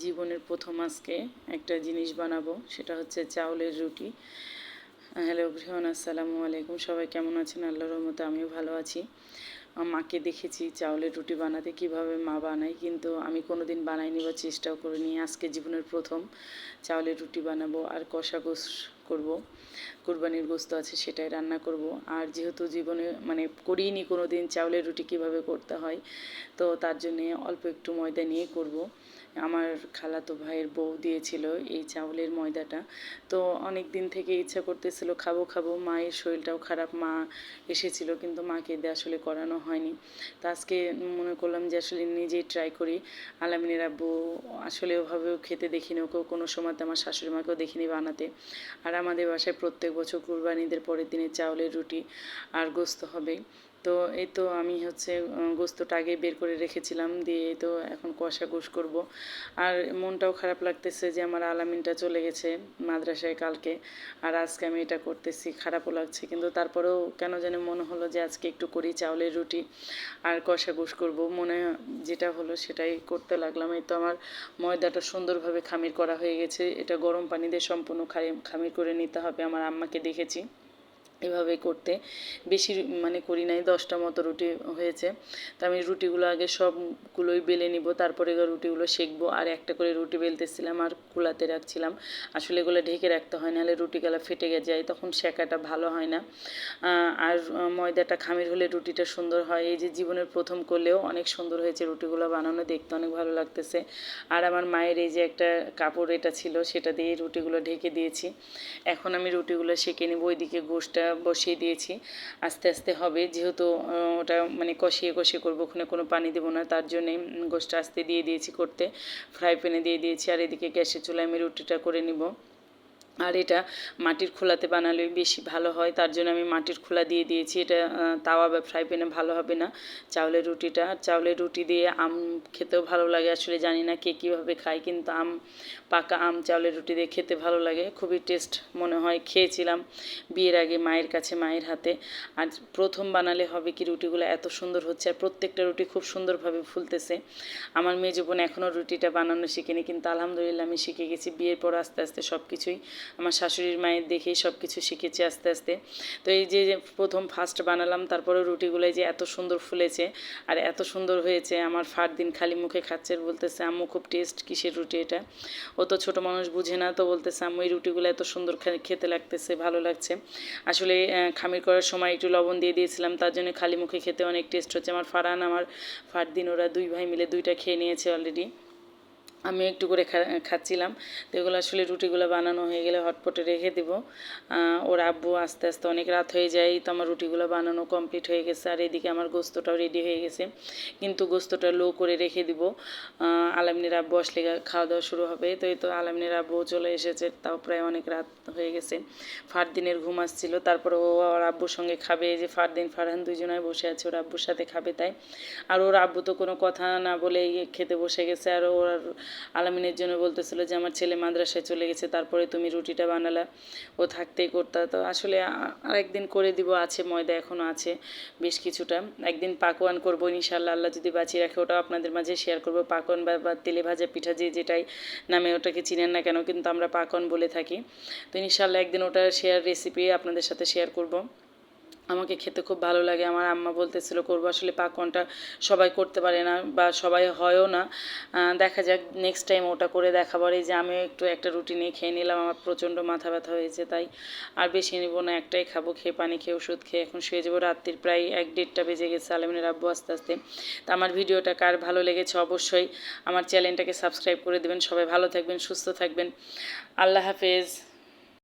জীবনের প্রথম আজকে একটা জিনিস বানাবো, সেটা হচ্ছে চাউলের রুটি। হ্যালো ভ্রিহন আসসালামু আলাইকুম। সবাই কেমন আছেন? আল্লাহর রহমতে আমিও ভালো আছি। মাকে দেখেছি চাউলের রুটি বানাতে, কীভাবে মা বানায়, কিন্তু আমি কোনো দিন বানাইনি বা চেষ্টাও করিনি। আজকে জীবনের প্রথম চাউলের রুটি বানাবো আর কষা গোস করব। কুরবানির গোস্ত আছে, সেটাই রান্না করব। আর যেহেতু জীবনে মানে করিনি কোনো দিন চাউলের রুটি কীভাবে করতে হয়, তো তার জন্যে অল্প একটু ময়দা নিয়ে করব। আমার খালাতো ভাইয়ের বউ দিয়েছিল এই চাউলের ময়দাটা। তো অনেক দিন থেকে ইচ্ছা করতেছিল, খাব খাব, মায়ের শরীরটাও খারাপ, মা এসেছিল, কিন্তু মাকে দিয়ে আসলে করানো হয়নি। তো আজকে মনে করলাম যে আসলে নিজেই ট্রাই করি। আলামিনের আব্বু আসলে ওভাবেও খেতে দেখিনি, ওকেও কোনো সময় আমার শাশুড়ি মাকেও দেখিনি বানাতে। আর আমাদের বাসায় প্রত্যেক বছর কুরবানিদের পরের দিনে চাউলের রুটি আর গোস্ত হবে। তো এই তো আমি হচ্ছে গোস্তটা আগে বের করে রেখেছিলাম, দিয়ে তো এখন কষা গোশ করব। আর মনটাও খারাপ লাগতেছে যে আমার আলামিনটা চলে গেছে মাদ্রাসায় কালকে, আর আজকে আমি এটা করতেছি, খারাপও লাগছে। কিন্তু তারপরেও কেন যেন মনে হলো যে আজকে একটু করি চাউলের রুটি আর কষা গোশ করব। মনে যেটা হলো সেটাই করতে লাগলাম। এই তো আমার ময়দাটা সুন্দরভাবে খামির করা হয়ে গেছে। এটা গরম পানি দিয়ে সম্পূর্ণ খামির করে নিতে হবে। আমার আম্মাকে দেখেছি। এভাবে করতে। বেশি মানে করি নাই, দশটা মতো রুটি হয়েছে। তো আমি রুটিগুলো আগে সবগুলোই বেলে নিব, তারপরে রুটিগুলো সেঁকবো। আর একটা করে রুটি বেলতেছিলাম আর কুলাতে রাখছিলাম। আসলে এগুলো ঢেকে রাখতে হয়, নাহলে রুটিগুলো ফেটে গে যায়, তখন শেখাটা ভালো হয় না। আর ময়দাটা খামির হলে রুটিটা সুন্দর হয়। এই যে জীবনের প্রথম করলেও অনেক সুন্দর হয়েছে রুটিগুলো বানানো, দেখতে অনেক ভালো লাগতেছে। আর আমার মায়ের এই যে একটা কাপড় এটা ছিল, সেটা দিয়ে রুটিগুলো ঢেকে দিয়েছি। এখন আমি রুটিগুলো সেঁকে নেব, ওইদিকে গোষ্ঠটা বসিয়ে দিয়েছি। আস্তে আস্তে হবে। যেহেতু ওটা মানে কষিয়ে কষিয়ে করব, ওখানে কোনো পানি দেবো না। তার জন্যে গোষ্ঠটা আস্তে দিয়ে দিয়েছি করতে। ফ্রাই প্যানে দিয়ে দিয়েছি। আর এদিকে গ্যাসের চুলায় আমি রুটিটা করে নিব। আর এটা মাটির খোলাতে বানালে বেশি ভালো হয়, তার জন্য আমি মাটির খোলা দিয়ে দিয়েছি। এটা তাওয়া বা ফ্রাই প্যানে ভালো হবে না। চাউলের রুটিটা, চাউলের রুটি দিয়ে আম খেতেও ভালো লাগে। আসলে জানি না কে কীভাবে খায়, কিন্তু আম, পাকা আম চাউলের রুটি দিয়ে খেতে ভালো লাগে। খুবই টেস্ট মনে হয়। খেয়েছিলাম বিয়ের আগে মায়ের কাছে, মায়ের হাতে। আর প্রথম বানালে হবে কি রুটিগুলো এত সুন্দর হচ্ছে আর প্রত্যেকটা রুটি খুব সুন্দরভাবে ফুলতেছে। আমার মেয়ে বোন এখনও রুটিটা বানানো শিখেনি, কিন্তু আলহামদুলিল্লাহ আমি শিখে গেছি। বিয়ের পর আস্তে আস্তে সব কিছুই আমার শাশুড়ির মায়ের দেখেই সব কিছু শিখেছি আস্তে আস্তে। তো এই যে প্রথম ফার্স্ট বানালাম, তারপরে রুটিগুলো যে এত সুন্দর ফুলেছে আর এত সুন্দর হয়েছে, আমার ফার দিন খালি মুখে খাচ্ছে, বলতেছে, আম্মু, খুব টেস্ট কিসের রুটি এটা? ও তো ছোটো মানুষ বুঝে না, তো বলতেছে, আম্মু, এই রুটিগুলো এত সুন্দর খেতে লাগতেছে, ভালো লাগছে। আসলে খামির করার সময় একটু লবণ দিয়ে দিয়েছিলাম, তার জন্য খালি মুখে খেতে অনেক টেস্ট হচ্ছে। আমার ফারান আমার ফার দিন ওরা দুই ভাই মিলে দুইটা খেয়ে নিয়েছে অলরেডি আমি একটু করে খাচ্ছিলাম। তো এগুলো আসলে রুটিগুলো বানানো হয়ে গেলে হটপটে রেখে দেব। ওর আব্বু আস্তে আস্তে অনেক রাত হয়ে যায়, তো আমার রুটিগুলো বানানো কমপ্লিট হয়ে গেছে। আর এদিকে আমার গোস্তটাও রেডি হয়ে গেছে। কিন্তু গোস্তটা লো করে রেখে দিব। আলামিনের আব্বু আসলে খাওয়া দাওয়া শুরু হবে। তো এই তো আলামিনের আব্বু চলে এসেছে, তাও প্রায় অনেক রাত হয়ে গেছে। ফার দিনের ঘুম আসছিল। তারপর ও ওর আব্বুর সঙ্গে খাবে। যে ফার দিন ফারহান দুজনায় বসে আছে, ওর আব্বুর সাথে খাবে তাই। আর ওর আব্বু তো কোনো কথা না বলেই খেতে বসে গেছে। আর ওর আলামিনের জন্য বলতেছিল যে, আমার ছেলে মাদ্রাসায় চলে গেছে, তারপরে তুমি রুটিটা বানালা, ও থাকতেই করতা। তো আসলে আরেকদিন করে দিব, আছে, ময়দা এখনও আছে, বেশ কিছুটা। একদিন পাকোয়ান করব ইনশাল্লাহ আল্লাহ যদি বাঁচিয়ে রাখে, ওটাও আপনাদের মাঝে শেয়ার করব। পাকন বা তেলে ভাজা পিঠা যে, যেটাই নামে ওটাকে চিনেন না কেন, কিন্তু আমরা পাকন বলে থাকি। তো ইনশাল্লাহ একদিন ওটা শেয়ার রেসিপি আপনাদের সাথে শেয়ার করব। আমাকে খেতে খুব ভালো লাগে। আমার আম্মা বলতেছিল, করব আসলে পাকনটা। সবাই করতে পারে না বা সবাই হয়ও না। দেখা যাক নেক্সট টাইম ওটা করে দেখাবার এই যে আমিও একটু একটা রুটি নিয়ে খেয়ে নিলাম, আমার প্রচণ্ড মাথা ব্যথা হয়েছে তাই। আর বেশি নেব না, একটাই খাব, খেয়ে পানি খেয়ে ওষুধ খেয়ে এখন শুয়ে যাব। রাত্রির প্রায় এক দেড়টা বেজে গেছে আলমিনের আব্বু আস্তে আস্তে। তো আমার ভিডিওটা কার ভালো লেগেছে অবশ্যই আমার চ্যানেলটাকে সাবস্ক্রাইব করে দেবেন। সবাই ভালো থাকবেন, সুস্থ থাকবেন। আল্লাহ হাফেজ।